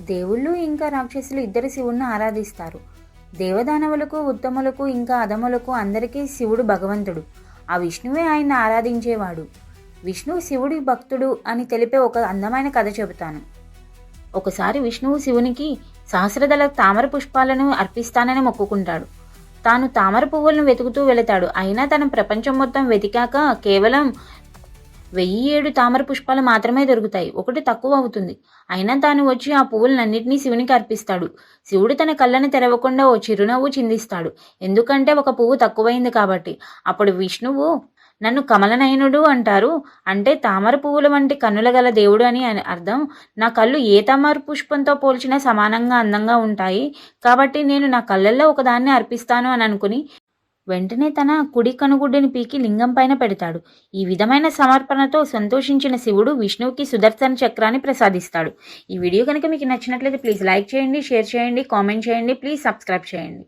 దేవుళ్ళు ఇంకా రాక్షసులు ఇద్దరు శివుణ్ణి ఆరాధిస్తారు. దేవదానవులకు ఉత్తములకు ఇంకా అధములకు అందరికీ శివుడు భగవంతుడు. ఆ విష్ణువే ఆయన ఆరాధించేవాడు. విష్ణువు శివుడి భక్తుడు అని తెలిపే ఒక అందమైన కథ చెబుతాను. ఒకసారి విష్ణువు శివునికి సహస్రదళ తామర పుష్పాలను అర్పిస్తానని మొక్కుకుంటాడు. తాను తామర పువ్వులను వెతుకుతూ వెళతాడు. అయినా తన ప్రపంచం మొత్తం వెతికాక కేవలం వెయ్యి ఏడు తామర పుష్పాలు మాత్రమే దొరుకుతాయి. ఒకటి తక్కువ అవుతుంది. అయినా తాను వచ్చి ఆ పువ్వులన్నింటినీ శివునికి అర్పిస్తాడు. శివుడు తన కళ్ళని తెరవకుండా ఓ చిరునవ్వు చిందిస్తాడు. ఎందుకంటే ఒక పువ్వు తక్కువైంది కాబట్టి. అప్పుడు విష్ణువు నన్ను కమలనయనుడు అంటారు. అంటే తామర పువ్వుల వంటి కన్నుల గల దేవుడు అని అని అర్థం. నా కళ్ళు ఏ తామర పుష్పంతో పోల్చినా సమానంగా అందంగా ఉంటాయి. కాబట్టి నేను నా కళ్ళల్లో ఒకదాన్ని అర్పిస్తాను అని అనుకుని వెంటనే తన కుడి కనుగుడ్డుని పీకి లింగం పైన పెడతాడు. ఈ విధమైన సమర్పణతో సంతోషించిన శివుడు విష్ణువుకి సుదర్శన చక్రాన్ని ప్రసాదిస్తాడు. ఈ వీడియో కనుక మీకు నచ్చినట్లయితే ప్లీజ్ లైక్ చేయండి షేర్ చేయండి కామెంట్ చేయండి ప్లీజ్ సబ్స్క్రైబ్ చేయండి.